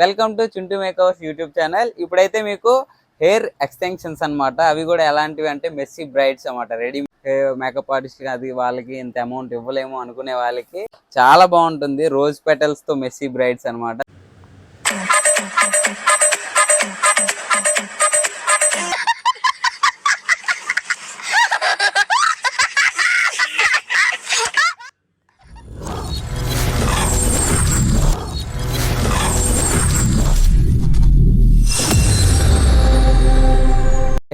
Welcome to Chintu makeovers YouTube channel ఇప్పుడైతే మీకు hair extensions అన్నమాట. అవి కూడా ఎలాంటివి అంటే మెస్సీ బ్రైడ్స్ అన్నమాట. రెడీ మేకప్ ఆర్టిస్ట్ అది వాళ్ళకి ఇంత అమౌంట్ ఇవ్వలేము అనుకునే వాళ్ళకి చాలా బాగుంటుంది. రోజ్ పెటల్స్తో మెస్సీ బ్రైడ్స్ అన్నమాట.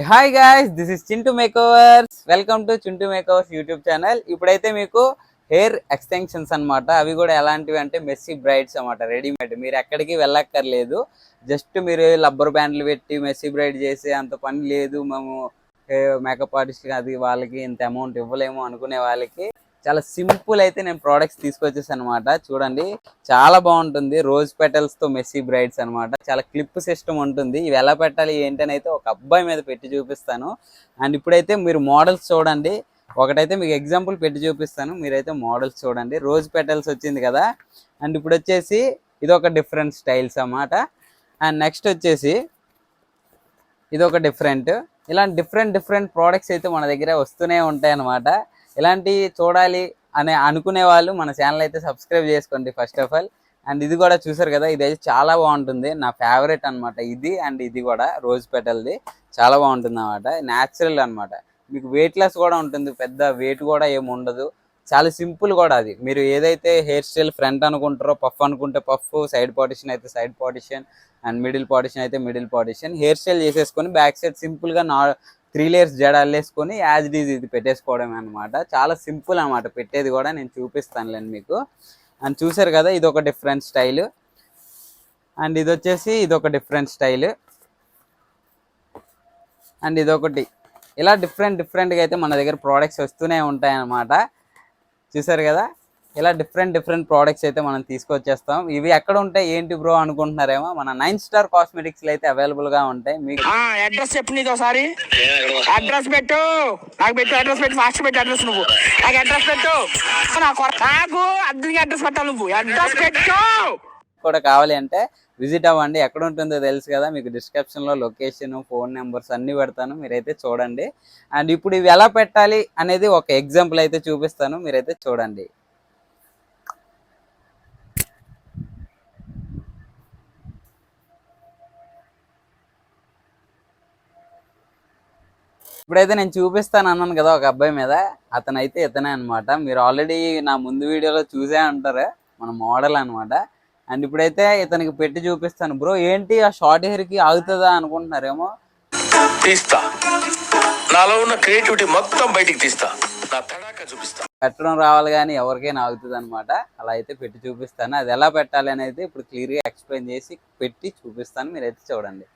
Hi guys this is Chintu makeovers welcome to Chintu makeovers YouTube channel ఇప్పుడైతే మీకు హెయిర్ ఎక్స్టెన్షన్స్ అన్నమాట. అవి కూడా ఎలాంటివి అంటే మెస్సీ బ్రైడ్స్ అన్నమాట. రెడీమేడ్ మీరు ఎక్కడికి వెళ్ళక్కర్లేదు. జస్ట్ మీరు రబ్బర్ బ్యాండ్లు పెట్టి మెస్సీ బ్రైడ్ చేసే అంత పని లేదు. మేము మేకప్ ఆర్టిస్ట్ అది వాళ్ళకి ఇంత అమౌంట్ ఇవ్వలేము అనుకునే వాళ్ళకి. చాలా సింపుల్ అయితే నేను ప్రోడక్ట్స్ తీసుకొచ్చేసాను అనమాట చూడండి చాలా బాగుంటుంది. రోజ్ పెటల్స్తో మెస్సీ బ్రైడ్స్ అన్నమాట. చాలా క్లిప్ సిస్టమ్ ఉంటుంది. ఇవి ఎలా పెట్టాలి ఏంటని అయితే ఒక అబ్బాయి మీద పెట్టి చూపిస్తాను. అండ్ ఇప్పుడైతే మీరు మోడల్స్ చూడండి. ఒకటైతే మీకు ఎగ్జాంపుల్ పెట్టి చూపిస్తాను. మీరైతే మోడల్స్ చూడండి. రోజ్ పెటల్స్ వచ్చింది కదా. అండ్ ఇప్పుడు వచ్చేసి ఇది ఒక డిఫరెంట్ స్టైల్స్ అన్నమాట. అండ్ నెక్స్ట్ వచ్చేసి ఇది ఒక డిఫరెంట్ ఇలాంటి డిఫరెంట్ డిఫరెంట్ ప్రోడక్ట్స్ అయితే మన దగ్గర వస్తూనే ఉంటాయి అన్నమాట ఇలాంటివి చూడాలి అనే అనుకునే వాళ్ళు మన ఛానల్ అయితే సబ్స్క్రైబ్ చేసుకోండి ఫస్ట్ ఆఫ్ ఆల్ అండ్ ఇది కూడా చూసారు కదా ఇది అయితే చాలా బాగుంటుంది. నా ఫేవరెట్ అన్నమాట ఇది. అండ్ ఇది కూడా రోజ్ పెటల్ది చాలా బాగుంటుంది అనమాట న్యాచురల్ అన్నమాట. మీకు వెయిట్ లెస్ కూడా ఉంటుంది. పెద్ద వెయిట్ కూడా ఏమి ఉండదు. చాలా సింపుల్ కూడా అది. మీరు ఏదైతే హెయిర్ స్టైల్ ఫ్రంట్ అనుకుంటారో పఫ్ అనుకుంటే పఫ్ సైడ్ పార్టిషన్ అయితే side partition and middle partition అయితే మిడిల్ పార్టిషన్ హెయిర్ స్టైల్ చేసేసుకొని బ్యాక్ సైడ్ సింపుల్గా నా త్రీ లేయర్స్ జడ అల్లేసుకొని యాజ్ డీజ్ ఇది పెట్టేసుకోవడం అనమాట చాలా సింపుల్ అనమాట పెట్టేది కూడా నేను చూపిస్తానులేండి మీకు. అండ్ చూసారు కదా ఇది ఒక డిఫరెంట్ స్టైల్ అండ్ ఇది వచ్చేసి ఇది ఒక డిఫరెంట్ స్టైల్ అండ్ ఇదొకటి. ఇలా డిఫరెంట్ డిఫరెంట్గా అయితే మన దగ్గర ప్రోడక్ట్స్ వస్తూనే ఉంటాయన్నమాట. చూసారు కదా? ఇలా డిఫరెంట్ డిఫరెంట్ ప్రోడక్ట్స్ అయితే మనం తీసుకొచ్చేస్తాం. ఇవి ఎక్కడ ఉంటాయి ఏంటి బ్రో అనుకుంటున్నారేమో మన నైన్ స్టార్ కాస్మెటిక్స్ అయితే అవైలబుల్గా ఉంటాయి. మీకు అడ్రస్ చెప్పు ఒకసారి. అడ్రస్ పెట్టు. నాకు పెట్టు అడ్రస్ పెట్టు. ఫాస్ట్ పెట్టు అడ్రస్ నువ్వు. నాకు అడ్రస్ పెట్టు. నాకు అద్దెకి అడ్రస్ పెట్టాలి నువ్వు. అడ్రస్ పెట్టు. కూడా కావాలి అంటే విజిట్ అవ్వండి. ఎక్కడ ఉంటుందో తెలుసు కదా. మీకు డిస్క్రిప్షన్లో లొకేషన్ ఫోన్ నెంబర్స్ అన్ని పెడతాను. మీరైతే చూడండి. అండ్ ఇప్పుడు ఇవి ఎలా పెట్టాలి అనేది ఒక ఎగ్జాంపుల్ అయితే చూపిస్తాను. మీరైతే చూడండి. ఇప్పుడైతే నేను చూపిస్తాను అన్నాను కదా ఒక అబ్బాయి మీద. అతను అయితే ఇతనే అనమాట మీరు ఆల్రెడీ నా ముందు వీడియోలో చూసే ఉంటారు. మన మోడల్ అన్నమాట. అండ్ ఇప్పుడైతే ఇతనికి పెట్టి చూపిస్తాను. బ్రో ఏంటి ఆ షార్ట్ హెయిర్కి ఆగుతుందా అనుకుంటున్నారేమో? తీస్తా. నాలో ఉన్న క్రియేటివిటీ మొత్తం బయటికి తీస్తా. నా తడాక చూపిస్తా. పెట్టడం రావాలి కానీ ఎవరికైనా ఆగుతుంది అనమాట అలా అయితే పెట్టి చూపిస్తాను. అది ఎలా పెట్టాలి అనేది ఇప్పుడు క్లియర్గా ఎక్స్ప్లెయిన్ చేసి పెట్టి చూపిస్తాను. మీరైతే చూడండి.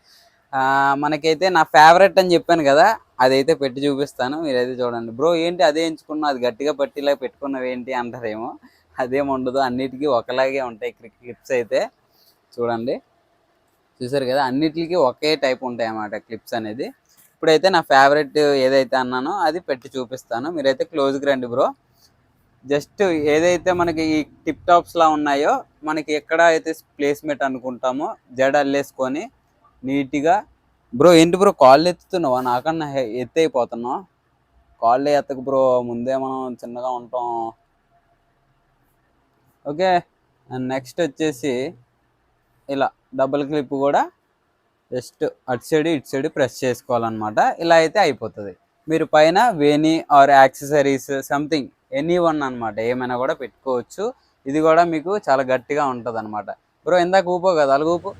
మనకైతే నా ఫేవరెట్ అని చెప్పాను కదా అదైతే పెట్టి చూపిస్తాను మీరైతే చూడండి. బ్రో ఏంటి అదే ఎంచుకున్నా అది గట్టిగా పట్టిలా పెట్టుకున్నవి ఏంటి అంటారేమో. అదేం ఉండదు అన్నిటికీ ఒకలాగే ఉంటాయి క్లిప్స్ అయితే. చూడండి. చూసారు కదా అన్నిటికీ ఒకే టైప్ ఉంటాయి అన్నమాట క్లిప్స్ అనేది. ఇప్పుడైతే నా ఫేవరెట్ ఏదైతే అన్నానో అది పెట్టి చూపిస్తాను. మీరైతే క్లోజ్కి రండి బ్రో. జస్ట్ ఏదైతే మనకి ఈ టిప్ టాప్స్లా ఉన్నాయో మనకి ఎక్కడ అయితే ప్లేస్మెంట్ అనుకుంటామో జడ అల్లేసుకొని నీట్గా. బ్రో ఏంటి బ్రో కాళ్ళు ఎత్తుతున్నావా? నాకన్నా ఎత్తి అయిపోతున్నావు కాళ్ళు ఎత్తకు బ్రో ముందే మనం చిన్నగా ఉంటాం. ఓకే నెక్స్ట్ వచ్చేసి ఇలా డబుల్ క్లిప్ కూడా జస్ట్ అటు సైడ్ ఇటు సైడ్ ప్రెస్ చేసుకోవాలన్నమాట. ఇలా అయితే అయిపోతుంది. మీరు పైన వేణి or accessories something any one అనమాట ఏమైనా కూడా పెట్టుకోవచ్చు. ఇది కూడా మీకు చాలా గట్టిగా ఉంటుంది అనమాట బ్రో ఇందాక ఊపో కదా అలాగ ఊపు.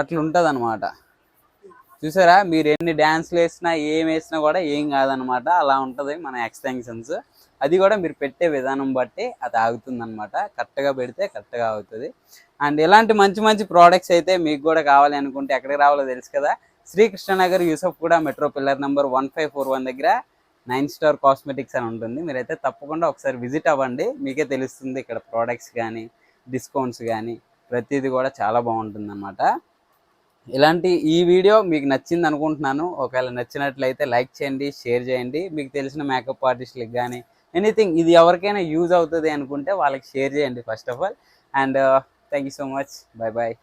అట్లా ఉంటుంది అనమాట చూసారా? మీరు ఎన్ని డ్యాన్స్లు వేసినా ఏం వేసినా కూడా ఏం కాదనమాట అలా ఉంటుంది మన ఎక్స్టెన్షన్స్ అది కూడా మీరు పెట్టే విధానం బట్టి అది ఆగుతుంది అనమాట కరెక్ట్గా పెడితే కరెక్ట్గా అవుతుంది. అండ్ ఇలాంటి మంచి మంచి ప్రోడక్ట్స్ అయితే మీకు కూడా కావాలి అనుకుంటే ఎక్కడికి రావాలో తెలుసు కదా? శ్రీకృష్ణనగర్ యూసఫ్ కూడా metro pillar number one five four one దగ్గర నైన్ స్టార్ కాస్మెటిక్స్ అని ఉంటుంది. మీరైతే తప్పకుండా ఒకసారి విజిట్ అవ్వండి. మీకే తెలుస్తుంది ఇక్కడ ప్రోడక్ట్స్ కానీ డిస్కౌంట్స్ కానీ ప్రతిదీ కూడా చాలా బాగుంటుంది అనమాట ఇలాంటి ఈ వీడియో మీకు నచ్చింది అనుకుంటున్నాను. ఒకవేళ నచ్చినట్లయితే లైక్ చేయండి షేర్ చేయండి. మీకు తెలిసిన మేకప్ ఆర్టిస్ట్లకు కానీ ఎనీథింగ్ ఇది ఎవరికైనా యూజ్ అవుతుంది అనుకుంటే వాళ్ళకి షేర్ చేయండి first of all and thank you so much bye bye